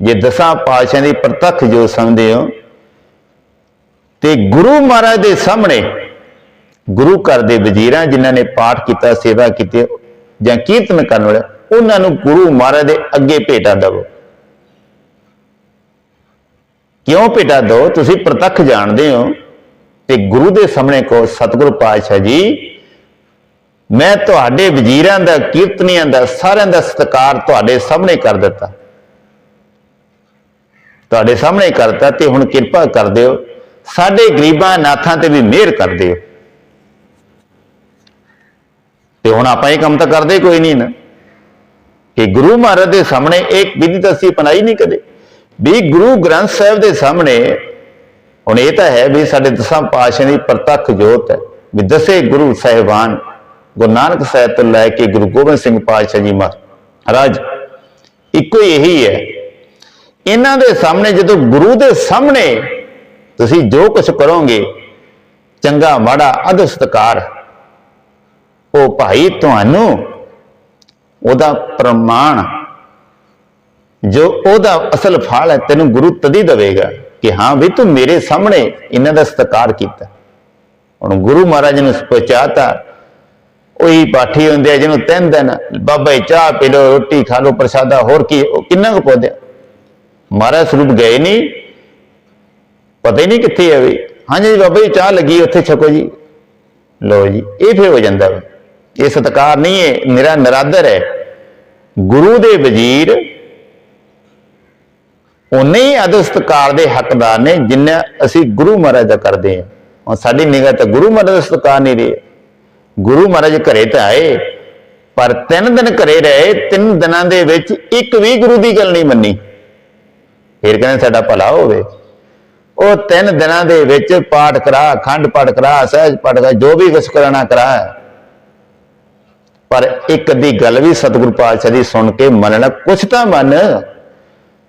ਜੇ ਦਸਾਂ ਪਾਤਸ਼ਾਹ ਦੀ ਪ੍ਰਤੱਖ ਜੋ ਸਮਝਦੇ ਹੋ, ਤੇ ਗੁਰੂ ਮਹਾਰਾਜ ਦੇ ਸਾਹਮਣੇ ਗੁਰੂ ਘਰ ਦੇ ਵਜ਼ੀਰਾਂ ਜਿਨ੍ਹਾਂ ਨੇ ਪਾਠ ਕੀਤਾ, ਸੇਵਾ ਕੀਤੀ, ਜਾਂ ਕੀਰਤਨ ਕਰਨ ਵਾਲੇ, ਉਹਨਾਂ ਨੂੰ ਗੁਰੂ ਮਹਾਰਾਜ ਦੇ ਅੱਗੇ ਭੇਟਾ ਦਿਵੋ। ਕਿਉਂ ਭੇਟਾ ਦਿਓ ਤੁਸੀਂ ਪ੍ਰਤੱਖ ਜਾਣਦੇ ਹੋ ਤੇ ਗੁਰੂ ਦੇ ਸਾਹਮਣੇ ਕਹੋ, ਸਤਿਗੁਰੂ ਪਾਤਸ਼ਾਹ ਜੀ ਮੈਂ ਤੁਹਾਡੇ ਵਜ਼ੀਰਾਂ ਦਾ, ਕੀਰਤਨੀਆਂ ਦਾ, ਸਾਰਿਆਂ ਦਾ ਸਤਿਕਾਰ ਤੁਹਾਡੇ ਸਾਹਮਣੇ ਕਰ ਦਿੱਤਾ। ਤੁਹਾਡੇ ਸਾਹਮਣੇ ਕਰਤਾ ਤੇ ਹੁਣ ਕਿਰਪਾ ਕਰ ਦਿਓ। ਸਾਡੇ ਗਰੀਬਾਂ ਨਾਥਾਂ ਤੇ ਵੀ ਮਿਹਰ ਕਰ ਦਿਓ। ਤੇ ਹੁਣ ਆਪਾਂ ਇਹ ਕੰਮ ਤਾਂ ਕਰਦੇ ਕੋਈ ਨਹੀਂ ਨਾ। ਕਿ ਗੁਰੂ ਮਹਾਰਾਜ ਦੇ ਸਾਹਮਣੇ ਇੱਕ ਵਿਧੀ ਤਾਂ ਅਸੀਂ ਅਪਣਾਈ ਨਹੀਂ ਕਦੇ। ਵੀ ਗੁਰੂ ਗ੍ਰੰਥ ਸਾਹਿਬ ਦੇ ਸਾਹਮਣੇ ਹੁਣ ਇਹ ਤਾਂ ਹੈ ਵੀ ਸਾਡੇ ਦਸਾਂ ਪਾਤਸ਼ਾਹਾਂ ਦੀ ਪ੍ਰਤੱਖ ਜੋਤ ਹੈ। ਵੀ ਦਸੇ ਗੁਰੂ ਸਾਹਿਬਾਨ ਗੁਰੂ ਨਾਨਕ ਸਾਹਿਬ ਤੋਂ ਲੈ ਕੇ ਗੁਰੂ ਗੋਬਿੰਦ ਸਿੰਘ ਪਾਤਸ਼ਾਹ ਜੀ ਮਹਾਰਾਜ। ਇੱਕੋ ਹੀ ਇਹੀ ਹੈ। ਇਹਨਾਂ ਦੇ ਸਾਹਮਣੇ ਜਦੋਂ ਗੁਰੂ ਦੇ ਸਾਹਮਣੇ ਤੁਸੀਂ ਜੋ ਕੁਝ ਕਰੋਗੇ, ਚੰਗਾ, ਮਾੜਾ ਅਧ ਸਤਕਾਰ ਉਹ ਭਾਈ ਤੁਹਾਨੂੰ ਉਹਦਾ ਪ੍ਰਮਾਣ, ਜੋ ਉਹਦਾ ਅਸਲ ਫਲ ਹੈ, ਤੈਨੂੰ ਗੁਰੂ ਤਦੀ ਦੇਵੇਗਾ ਕਿ ਹਾਂ ਵੀ ਤੂੰ ਮੇਰੇ ਸਾਹਮਣੇ ਇਹਨਾਂ ਦਾ ਸਤਿਕਾਰ ਕੀਤਾ। ਹੁਣ ਗੁਰੂ ਮਹਾਰਾਜ ਨੂੰ ਪਹੁੰਚਾਤਾ ਉਹੀ ਪਾਠੀ ਹੁੰਦੇ ਆ ਜਿਹਨੂੰ ਤਿੰਨ ਦਿਨ ਬਾਬਾ ਜੀ ਚਾਹ ਪੀ ਲੋ ਰੋਟੀ ਖਾ ਲਓ, ਪ੍ਰਸ਼ਾਦਾ, ਹੋਰ ਕੀ, ਉਹ ਕਿੰਨਾ ਕੁ ਪੌਦਿਆ ਮਹਾਰਾਜ ਸਰੂਪ ਗਏ ਨਹੀਂ। ਪਤਾ ਹੀ ਨਹੀਂ ਕਿੱਥੇ ਹੈ ਵੀ। ਹਾਂਜੀ ਬਾਬਾ ਜੀ, ਚਾਹ ਲੱਗੀ, ਉੱਥੇ ਛਕੋ ਜੀ। ਲਓ ਜੀ, ਇਹ ਫਿਰ ਹੋ ਜਾਂਦਾ ਵਾ। ਇਹ ਸਤਕਾਰ ਨਹੀਂ ਹੈ ਮੇਰਾ ਨਰਾਦਰ ਹੈ। ਗੁਰੂ ਦੇ ਵਜ਼ੀਰ ਉਨੇ ਹੀ ਅਦਬ ਸਤਕਾਰ ਦੇ ਹੱਕਦਾਰ ਨੇ, ਜਿੰਨਾ ਅਸੀਂ ਗੁਰੂ ਮਹਾਰਾਜ ਦਾ ਕਰਦੇ ਹਾਂ। ਹੁਣ ਸਾਡੀ ਨਿਗਾਹ ਤਾਂ ਗੁਰੂ ਮਹਾਰਾਜ ਦਾ ਸਤਕਾਰ ਨਹੀਂ ਰਹੀ। ਗੁਰੂ ਮਹਾਰਾਜ ਘਰੇ ਤਾਂ ਆਏ, ਪਰ ਤਿੰਨ ਦਿਨ ਘਰੇ ਰਹੇ, ਤਿੰਨ ਦਿਨਾਂ ਦੇ ਵਿੱਚ ਇੱਕ ਵੀ ਗੁਰੂ ਦੀ ਗੱਲ ਨਹੀਂ ਮੰਨੀ। ਫਿਰ ਕਹਿੰਦੇ ਸਾਡਾ ਭਲਾ ਹੋਵੇ। ਉਹ ਤਿੰਨ ਦਿਨਾਂ ਦੇ ਵਿੱਚ ਪਾਠ ਕਰਾ ਖੰਡ ਪਾਠ ਕਰਾ, ਸਹਿਜ ਪਾਠ ਕਰਾ, ਜੋ ਵੀ ਕੁਛ ਕਰਾਣਾ ਕਰਾ। ਪਰ ਇੱਕ ਅੱਧੀ ਗੱਲ ਵੀ ਸਤਿਗੁਰੂ ਪਾਤਸ਼ਾਹ ਦੀ ਸੁਣ ਕੇ ਮੰਨਣਾ ਕੁਛ ਤਾਂ ਮੰਨ,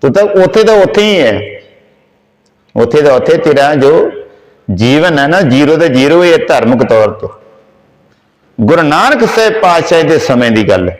ਤੂੰ ਤਾਂ ਉੱਥੇ ਦਾ ਉੱਥੇ ਹੀ ਹੈ। ਉੱਥੇ ਦਾ ਉੱਥੇ ਤੇਰਾ ਜੋ ਜੀਵਨ ਹੈ ਨਾ, ਜ਼ੀਰੋ ਤੇ ਜ਼ੀਰੋ ਹੀ ਹੈ ਧਾਰਮਿਕ ਤੌਰ ਤੇ। ਗੁਰੂ ਨਾਨਕ ਸਾਹਿਬ ਪਾਤਸ਼ਾਹ ਦੇ ਸਮੇਂ ਦੀ ਗੱਲ ਹੈ।